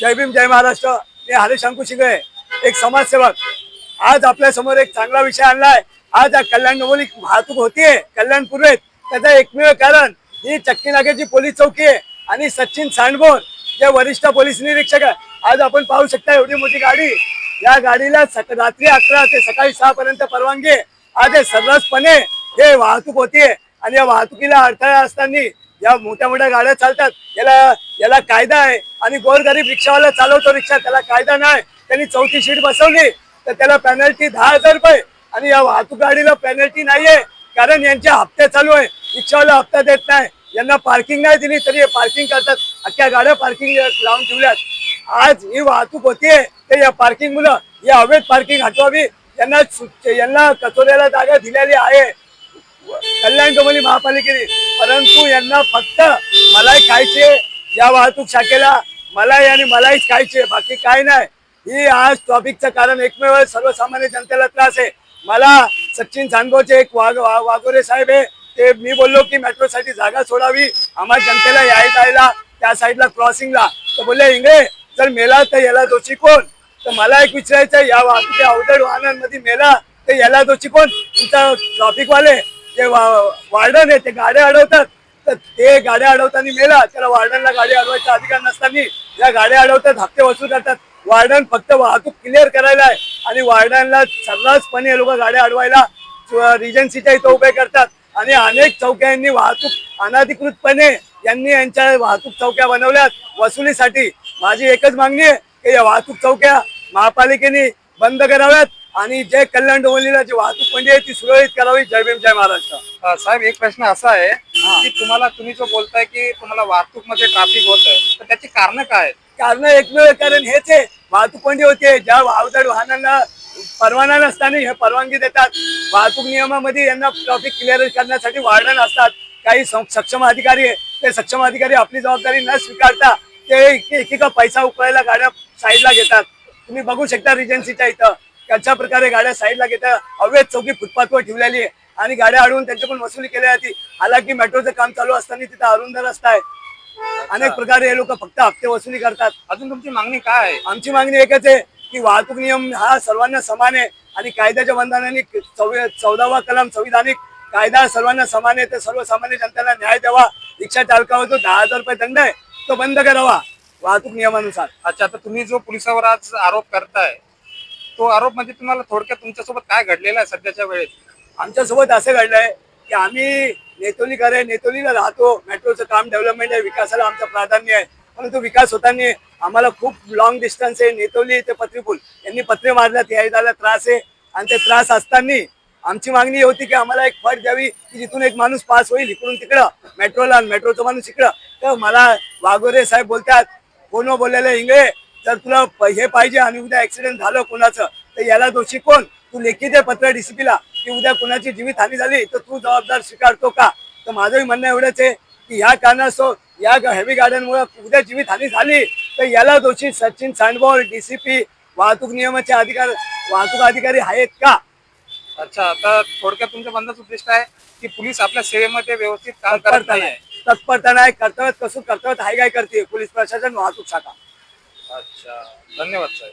जय भीम जय महाराष्ट्र. मी हरीश अंकु शिंगळे एक समाजसेवक. आज आपल्यासमोर एक चांगला विषय आणलाय. आज या कल्याण डोंबोली वाहतूक होतीये कल्याण पूर्वेत त्याचं एकमेव कारण ही चक्की नाक्याची पोलीस चौकी आहे आणि सचिन सांडगोर जे वरिष्ठ पोलीस निरीक्षक आहे. आज आपण पाहू शकता एवढी मोठी गाडी. या गाडीला सक रात्री अकरा ते सकाळी सहा पर्यंत परवानगी आज सर्रासपणे हे वाहतूक होतीये. आणि या वाहतुकीला अडथळा असताना या मोठ्या मोठ्या गाड्या चालतात. याला याला कायदा आहे. आणि गोरगरीब रिक्षावाला चालवतो रिक्षा त्याला कायदा नाही. त्यांनी चौथी सीट बसवली. तर त्याला पेनल्टी दहा हजार रुपये. आणि या वाहतूक गाडीला पेनल्टी नाहीये. कारण यांचे हप्ते चालू आहे. रिक्षावाला हप्ता देत नाही. यांना पार्किंग नाही दिली तरी पार्किंग करतात. अख्ख्या गाड्या पार्किंग लावून ठेवल्यात. आज ही वाहतूक होतीये. तर या पार्किंग मुलं या अवैध पार्किंग हटवावी. यांना यांना कचोऱ्याला जागा दिलेली आहे. कल्याण डोंबली महापालिकेने. परंतु यांना फक्त मलाई खायचे. या वाहतूक शाखेला मलाई आणि मलाईच खायचे बाकी काय नाही. ही आज ट्रॉफिकचं कारण एकमेव सर्वसामान्य जनतेला त्रास आहे. मला सचिन चांदोचे एक वाघ वा- वाघोरे साहेब आहे ते मी बोललो की मेट्रोसाठी जागा सोडावी आम्हाला जनतेला याय जायला त्या साईडला क्रॉसिंगला तर बोलले इंगळे जर मेला तर याला दोषी कोण? तर मला एक विचारायचं आहे, या वाहतुकी अवजड वाहनांमध्ये मेला तर याला दोषी कोण? तुमचा ट्रॉफिकवाले जे वार्डन आहे ते गाड्या अडवतात. तर ते गाड्या अडवताना मेला. त्याला वार्डनला गाडी अडवायचा अधिकार नसताना या गाड्या अडवतात हप्ते वसूल करतात. वार्डन फक्त वाहतूक क्लिअर करायला आहे. आणि वार्डनला सर्रासपणे लोक गाड्या अडवायला रिजन्सीच्या इथं उभे करतात. आणि अनेक चौक्यांनी वाहतूक अनधिकृतपणे यांनी यांच्या वाहतूक चौक्या बनवल्यात. वसुलीसाठी माझी एकच मागणी आहे की या वाहतूक चौक्या महापालिकेने बंद कराव्यात. आणि जे कल्याण डोंबलीला जी वाहतूक म्हणजे ती सुरळीत करावी. जय भीम जय महाराष्ट्र. साहेब एक प्रश्न असा आहे. की तुम्हाला तुम्ही जो बोलताय की तुम्हाला वाहतूकमध्ये ट्रॅफिक होत आहे तर त्याची कारण काय आहेत? कारण एकमेव कारण हेच आहे वाहतूक कोंडी होते ज्या अवजड वाहनांना परवाना नसताना हे परवानगी देतात. वाहतूक नियमामध्ये यांना ट्रॅफिक क्लिअर करण्यासाठी वार्डन असतात. काही सक्षम अधिकारी आहे ते सक्षम अधिकारी आपली जबाबदारी न स्वीकारता ते एक- एकेका पैसा उकळायला गाड्या साईडला घेतात. तुम्ही बघू शकता रिजन्सीच्या इथं कशा प्रकारे गाड्या साईडला घेतात. अवैध चौकी फुटपाथवर ठेवलेली आहे. आणि गाड्या अडवून त्यांच्याकडून वसुली केली जाते. हालाकी मेट्रोचं काम चालू असताना तिथं अरुंद रस्ता आहे. अनेक प्रकारे हे लोक फक्त हप्ते वसुली करतात. अजून तुमची मागणी काय आहे? आमची मागणी एकच आहे की वाहतूक नियम हा सर्वांना समान आहे आणि कायद्याच्या बंधनाने चौदावा कलम संविधानिक कायदा सर्वांना समान आहे. तर सर्वसामान्य जनतेला न्याय द्यावा. रिक्षा चालकावर जो दहा हजार रुपये दंड आहे तो बंद करावा. वाहतूक नियमानुसार. अच्छा तर तुम्ही जो पोलिसावर आज आरोप करताय तो आरोप म्हणजे तुम्हाला थोडक्यात तुमच्यासोबत काय घडलेलं आहे सध्याच्या वेळेत? आमच्यासोबत असं घडलंय की आम्ही नेतोलीकर आहे नेतोलीला राहतो. मेट्रोचं काम डेव्हलपमेंट आहे विकासाला आमचं प्राधान्य आहे. परंतु विकास होताना आम्हाला खूप लॉंग डिस्टन्स आहे. नेतोली ते पत्रीपूल. यांनी पत्रे मारल्यात याय त्रास आहे. आणि ते त्रास असताना आमची मागणी होती की आम्हाला एक फट द्यावी की जिथून एक माणूस पास होईल इकडून तिकडं. मेट्रोला आणि मेट्रोचा माणूस इकडं. तर मला वाघोरे साहेब बोलतात कोण बोललेलं इंगळे? जर तुला हे पाहिजे आणि उद्या ऍक्सिडेंट झालं कोणाचं तर याला दोषी कोण? तू लेखी दे पत्र डीसीपीला की उद्या कोणाची जीवितहानी झाली तर तू जबाबदार स्वीकारतो का? तर माझंही म्हणणं एवढंच आहे की ह्या कारणास्तव या हेवी गाड्यांमुळे उद्या जीवितहानी झाली तर याला दोषी सचिन सांडबोर डीसीपी वाहतूक नियमाचे अधिकार वाहतूक अधिकारी आहेत का? अच्छा आता थोडक्यात तुमचं बंदच उद्दिष्ट आहे की पोलीस आपल्या सेवेमध्ये व्यवस्थित काम करत तत्परता नाही. नाही. तत्परता नाही. कर्तव्यात कसून कर्तव्यात हाय काय करते? पोलीस प्रशासन वाहतूक शाखा. अच्छा. धन्यवाद साहेब.